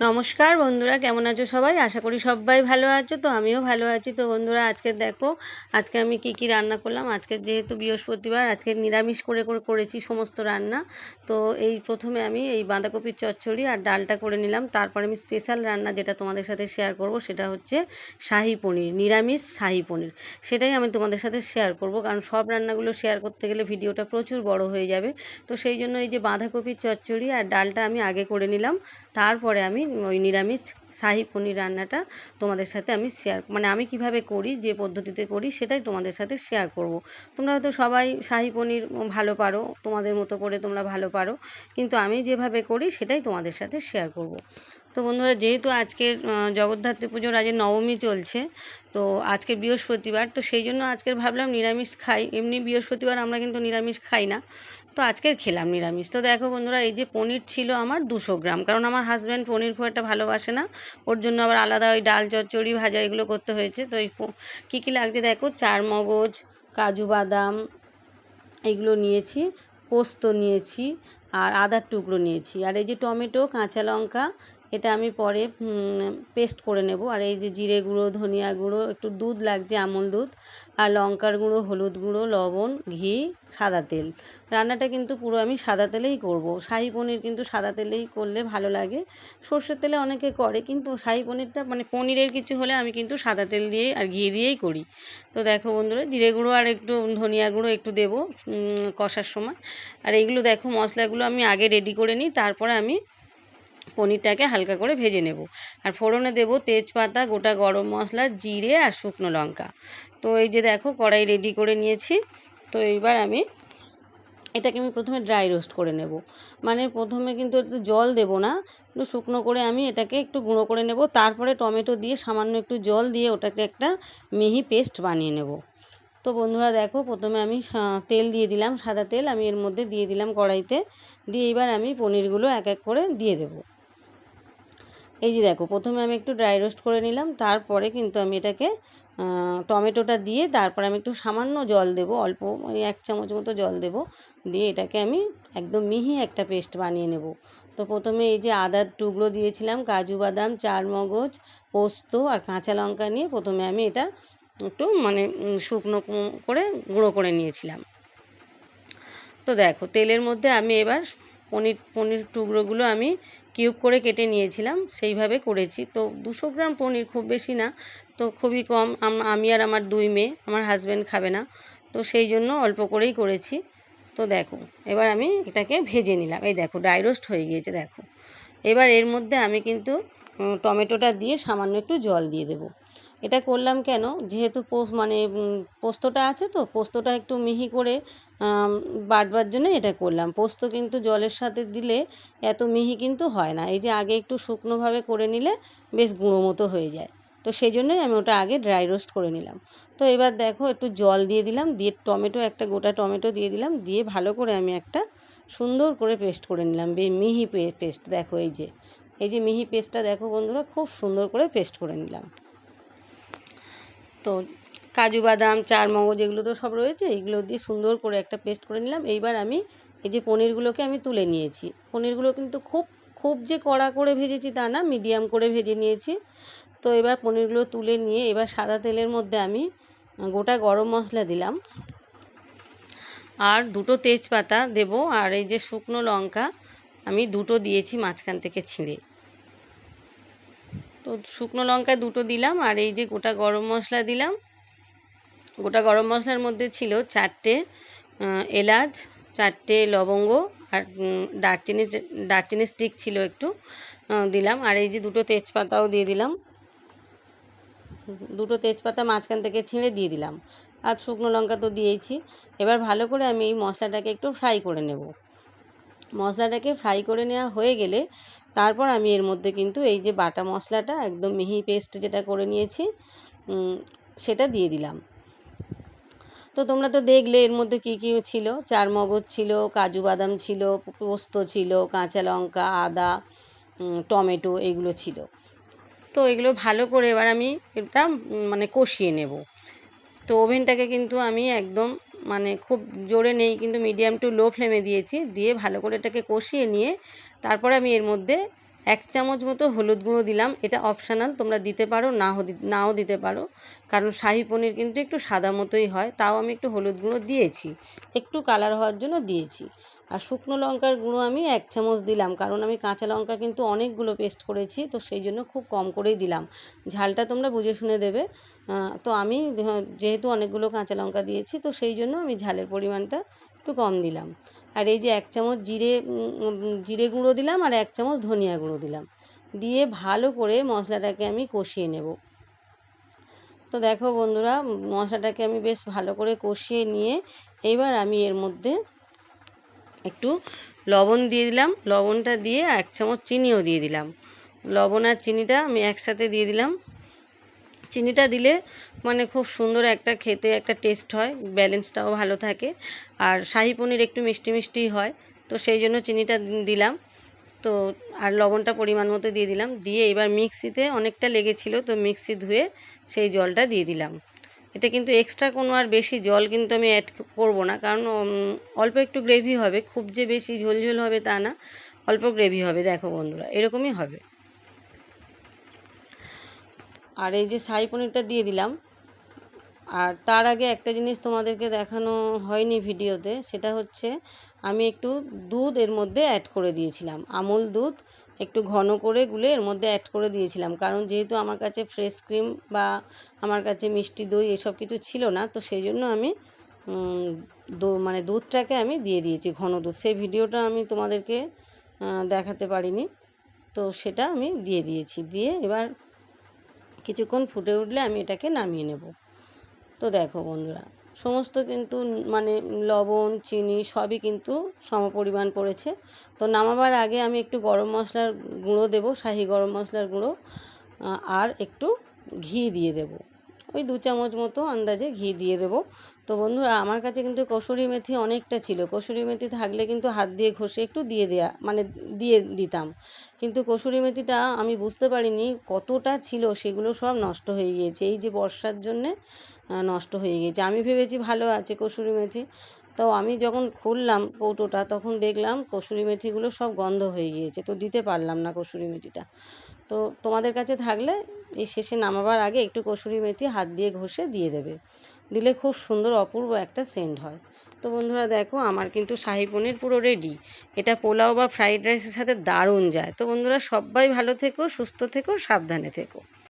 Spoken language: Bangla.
নমস্কার বন্ধুরা, কেমন আছো সবাই? আশা করি সবাই ভালো আছো, তো আমিও ভালো আছি। তো বন্ধুরা, আজকে দেখো, আজকে আমি কি কি রান্না করলাম? আজকে যেহেতু বৃহস্পতিবার, আজকে নিরামিষ করে করে করেছি সমস্ত রান্না। তো এই প্রথমে আমি এই বাঁধাকপির চচ্চড়ি আর ডালটা করে নিলাম। তারপরে আমি স্পেশাল রান্না যেটা তোমাদের সাথে শেয়ার করব, সেটা হচ্ছে শাহি পনির, নিরামিষ শাহি পনির। সেটাই আমি তোমাদের সাথে শেয়ার করব, কারণ সব রান্নাগুলো শেয়ার করতে গেলে ভিডিওটা প্রচুর বড় হয়ে যাবে। তো সেই জন্য এই যে বাঁধাকপির চচ্চড়ি আর ডালটা আমি আগে করে নিলাম। তারপরে আমি ওই নিরামিষ শাহি পনির রান্নাটা তোমাদের সাথে আমি শেয়ার মানে আমি কীভাবে করি, যে পদ্ধতিতে করি সেটাই তোমাদের সাথে শেয়ার করব। তোমরা হয়তো সবাই শাহি পনির ভালো পারো, তোমাদের মতো করে তোমরা ভালো পারো, কিন্তু আমি যেভাবে করি সেটাই তোমাদের সাথে শেয়ার করব। তো বন্ধুরা, যেহেতু আজকের জগদ্ধাত্রী পুজোর আজ নবমী চলছে, তো আজকে বৃহস্পতিবার, তো সেই জন্য আজকের ভাবলাম নিরামিষ খাই। এমনি বৃহস্পতিবার আমরা কিন্তু নিরামিষ খাই না। তো আজকের খেলাম নিরামিষ। তো দেখো বন্ধুরা, এই যে পনির ছিল আমার দুশো গ্রাম। কারণ আমার হাজব্যান্ড পনির খুব একটা ভালোবাসে না। ওর জন্য আবার আলাদা ওই ডাল চচ্চড়ি ভাজা এগুলো করতে হয়েছে। তো এই কী কী লাগছে দেখো? চার মগজ, কাজু বাদাম এগুলো নিয়েছি, পোস্ত নিয়েছি, আর আদার টুকরো নিয়েছি। আর এই যে টমেটো, কাঁচা লঙ্কা এটা আমি পরে পেস্ট করে নেব। আর এই যে জিরে গুঁড়ো, ধনিয়া গুঁড়ো, একটু দুধ লাগছে, আমুল দুধ, আর লঙ্কার গুঁড়ো, হলুদ গুঁড়ো, লবণ, ঘি, সাদা তেল। রান্নাটা কিন্তু পুরো আমি সাদা তেলেই করব। শাহি পনির কিন্তু সাদা তেলেই করলে ভালো লাগে। সর্ষের তেলে অনেকে করে, কিন্তু শাহি পনিরটা মানে পনিরের কিছু হলে আমি কিন্তু সাদা তেল দিয়েই আর ঘি দিয়েই করি। তো দেখো বন্ধুরা, জিরে গুঁড়ো আর একটু ধনিয়া গুঁড়ো একটু দেবো কষার সময়। আর এইগুলো দেখো মশলাগুলো আমি আগে রেডি করে নিই, তারপরে আমি পনিরটাকে হালকা করে ভেজে নেব। আর ফোড়নে দেব তেজপাতা, গোটা গরম মশলা, জিরে আর শুকনো লঙ্কা। তো এই যে দেখো, কড়াই রেডি করে নিয়েছি। তো এইবার আমি এটাকে আমি প্রথমে ড্রাই রোস্ট করে নেব। মানে প্রথমে কিন্তু একটু জল দেব না, একটু শুকনো করে আমি এটাকে একটু গুঁড়ো করে নেব। তারপরে টমেটো দিয়ে সামান্য একটু জল দিয়ে ওটাকে একটা মিহি পেস্ট বানিয়ে নেব। তো বন্ধুরা দেখো, প্রথমে আমি তেল দিয়ে দিলাম, সাদা তেল। আমি এর মধ্যে দিয়ে দিলাম কড়াইতে। দিয়ে এবার আমি পনিরগুলো এক এক করে দিয়ে দেবো। এই যে দেখো, প্রথমে আমি একটু ড্রাই রোস্ট করে নিলাম, তারপরে কিন্তু আমি এটাকে টমেটোটা দিয়ে তারপরে আমি একটু সামান্য জল দেব, অল্প ওই এক চামচ মতো জল দেব, দিয়ে এটাকে আমি একদম মিহি একটা পেস্ট বানিয়ে নেব। তো প্রথমে এই যে আদার টুকরো দিয়েছিলাম, কাজু বাদাম চার মগজ পোস্ত আর কাঁচা লঙ্কা নিয়ে প্রথমে আমি এটা একটু মানে শুকনো করে গুঁড়ো করে নিয়েছিলাম। তো দেখো, তেলের মধ্যে আমি এবার পনির পনির টুকরোগুলো আমি কিউব করে কেটে নিয়েছিলাম, সেইভাবে করেছি। তো দুশো গ্রাম পনির খুব বেশি না, তো খুবই কম। আমি আর আমার দুই মেয়ে, আমার হাজব্যান্ড খাবে না, তো সেই জন্য অল্প করেই করেছি। তো দেখো, এবার আমি এটাকে ভেজে নিলাম। এই দেখো ডাইরোস্ট হয়ে গিয়েছে, দেখো। এবার এর মধ্যে আমি কিন্তু টমেটোটা দিয়ে সামান্য একটু জল দিয়ে দেবো। এটা করলাম কেন? যেহেতু পোস্ত মানে পোস্তটা আছে তো, পোস্তটা একটু মিহি করে বাটবার জন্য এটা করলাম। পোস্ত কিন্তু জলের সাথে দিলে এত মিহি কিন্তু হয় না। এই যে আগে একটু শুকনোভাবে করে নিলে বেশ গুঁড়ো মতো হয়ে যায়। তো সেই জন্যই আমি ওটা আগে ড্রাই রোস্ট করে নিলাম। তো এবার দেখো, একটু জল দিয়ে দিলাম, দিয়ে টমেটো, একটা গোটা টমেটো দিয়ে দিলাম, দিয়ে ভালো করে আমি একটা সুন্দর করে পেস্ট করে নিলাম। বে, মিহি পেস্ট, দেখো এই যে। এই যে মিহি পেস্টটা দেখো বন্ধুরা, খুব সুন্দর করে পেস্ট করে নিলাম। তো কাজু বাদাম চার মগজ এগুলো তো সব রয়েছে, এগুলো দিয়ে সুন্দর করে একটা পেস্ট করে নিলাম। এইবার আমি এই যে পনিরগুলোকে আমি তুলে নিয়েছি। পনিরগুলো কিন্তু খুব খুব যে কড়া করে ভেজেছি তা না, মিডিয়াম করে ভেজে নিয়েছি। তো এবার পনিরগুলো তুলে নিয়ে এবার সাদা তেলের মধ্যে আমি গোটা গরম মশলা দিলাম। আর দুটো তেজপাতা দেব, আর এই যে শুকনো লঙ্কা আমি দুটো দিয়েছি মাঝখান থেকে ছিঁড়ে। শুকনো লঙ্কা দুটো দিলাম, আর এই যে গোটা গরম মশলা দিলাম। গোটা গরম মশলার মধ্যে ছিল চারটে এলাচ, চারটে লবঙ্গ, আর দারচিনি দারচিনি স্টিক ছিল একটু দিলাম। আর এই যে দুটো তেজপাতাও দিয়ে দিলাম। দুটো তেজপাতা মাঝখান থেকে ছিঁড়ে দিয়ে দিলাম। আর শুকনো লঙ্কা তো দিয়েছি। এবার ভালো করে আমি এই মশলাটাকে একটু ফ্রাই করে নেব। মশলাটাকে ফ্রাই করে নেওয়া হয়ে গেলে তারপর আমি এর মধ্যে কিন্তু এই যে বাটা মশলাটা, একদম মিহি পেস্ট যেটা করে নিয়েছি সেটা দিয়ে দিলাম। তো তোমরা তো দেখলে এর মধ্যে কী কী ছিল? চার মগজ ছিল, কাজু বাদাম ছিল, পোস্ত ছিল, কাঁচা লঙ্কা, আদা টমেটো এগুলো ছিল। তো এগুলো ভালো করে এবার আমি এটা মানে কষিয়ে নেব। তো ওভেনটাকে কিন্তু আমি একদম মানে খুব জোরে নেই, কিন্তু মিডিয়াম টু লো ফ্লেমে দিয়েছি। দিয়ে ভালো করে এটাকে কষিয়ে নিয়ে তারপরে আমি এর মধ্যে এক চামচ মতো হলুদ গুঁড়ো দিলাম। এটা অপশানাল তোমরা দিতে পারো না নাও দিতে পারো। কারণ শাহি পনির কিন্তু একটু সাদা মতোই হয়, তাও আমি একটু হলুদ গুঁড়ো দিয়েছি। একটু কালার হওয়ার জন্য দিয়েছি। আর শুকনো লঙ্কার গুঁড়ো আমি এক চামচ দিলাম, কারণ আমি কাঁচা লঙ্কা কিন্তু অনেকগুলো পেস্ট করেছি, তো সেই জন্য খুব কম করেই দিলাম। ঝালটা তোমরা বুঝে শুনে দেবে। তো আমি যেহেতু অনেকগুলো কাঁচা লঙ্কা দিয়েছি, তো সেই জন্য আমি ঝালের পরিমাণটা একটু কম দিলাম। আর এই যে এক চামচ জিরে জিরে গুঁড়ো দিলাম আর এক চামচ ধনিয়া গুঁড়ো দিলাম। দিয়ে ভালো করে মশলাটাকে আমি কষিয়ে নেব। তো দেখো বন্ধুরা, মশলাটাকে আমি বেশ ভালো করে কষিয়ে নিয়ে এবার আমি এর মধ্যে একটু লবণ দিয়ে দিলাম। লবণটা দিয়ে এক চামচ চিনিও দিয়ে দিলাম। লবণ আর চিনিটা আমি একসাথে দিয়ে দিলাম। চিনিটা দিলে মানে খুব সুন্দর একটা খেতে একটা টেস্ট হয় ব্যালেন্সটাও ভালো থাকে। আর শাহি পনির একটু মিষ্টি মিষ্টি হয়, তো সেই জন্য চিনিটা দিলাম। তো আর লবণটা পরিমাণ মতো দিয়ে দিলাম। দিয়ে এবার মিক্সিতে অনেকটা লেগেছিলো, তো মিক্সি ধুয়ে সেই জলটা দিয়ে দিলাম। এতে কিন্তু এক্সট্রা কোনো আর বেশি জল কিন্তু আমি অ্যাড করব না, কারণ অল্প একটু গ্রেভি হবে। খুব যে বেশি ঝোলঝোল হবে তা না, অল্প গ্রেভি হবে, দেখো বন্ধুরা, এরকমই হবে। আর এই যে সাই পনিরটা দিয়ে দিলাম। আর তার আগে একটা জিনিস তোমাদেরকে দেখানো হয়নি ভিডিওতে, সেটা হচ্ছে আমি একটু দুধ এর মধ্যে অ্যাড করে দিয়েছিলাম। আমুল দুধ একটু ঘন করে গুলে এর মধ্যে অ্যাড করে দিয়েছিলাম। কারণ যেহেতু আমার কাছে ফ্রেশ ক্রিম বা আমার কাছে মিষ্টি দই এসব কিছু ছিল না, তো সেই জন্য আমি মানে দুধটাকে আমি দিয়ে দিয়েছি ঘন দুধ। সেই ভিডিওটা আমি তোমাদেরকে দেখাতে পারিনি। তো সেটা আমি দিয়ে দিয়েছি। দিয়ে এবার কিছুক্ষণ ফুটে উঠলে আমি এটাকে নামিয়ে নেব। তো দেখো বন্ধুরা, সমস্ত কিন্তু মানে লবণ, চিনি সবই কিন্তু সমপরিমাণ পড়েছে। তো নামাবার আগে আমি একটু গরম মশলার গুঁড়ো দেবো, শাহি গরম মশলার গুঁড়ো আর একটু ঘি দিয়ে দেবো। ওই দু চামচ মতো আন্দাজে ঘি দিয়ে দেবো। তো বন্ধুরা, আমার কাছে কিন্তু কসুরি মেথি অনেকটা ছিল। কসুরি মেথি থাকলে কিন্তু হাত দিয়ে ঘষে একটু দিয়ে দেয়া মানে দিয়ে দিতাম। কিন্তু কসুরি মেথিটা আমি বুঝতে পারিনি কতটা ছিল, সেগুলো সব নষ্ট হয়ে গিয়েছে। এই যে বর্ষার জন্যে নষ্ট হয়ে গিয়েছে। আমি ভেবেছি ভালো আছে কসুরি মেথি। তো আমি যখন খুললাম কৌটোটা, তখন দেখলাম কসুরি মেথিগুলো সব গন্ধ হয়ে গিয়েছে। তো দিতে পারলাম না কসুরি মেথিটা। তো তোমাদের কাছে থাকলে এই শেষে নামাবার আগে একটু কসুরি মেথি হাত দিয়ে ঘষে দিয়ে দেবে। দিলে খুব সুন্দর অপূর্ব একটা সেন্ট হয়। তো বন্ধুরা দেখো, আমার কিন্তু শাহি পনির পুরো রেডি এটা পোলাও বা ফ্রাইড রাইসের সাথে দারুণ যায়। তো বন্ধুরা সবাই ভালো থেকো, সুস্থ থেকো, সাবধানে থেকো।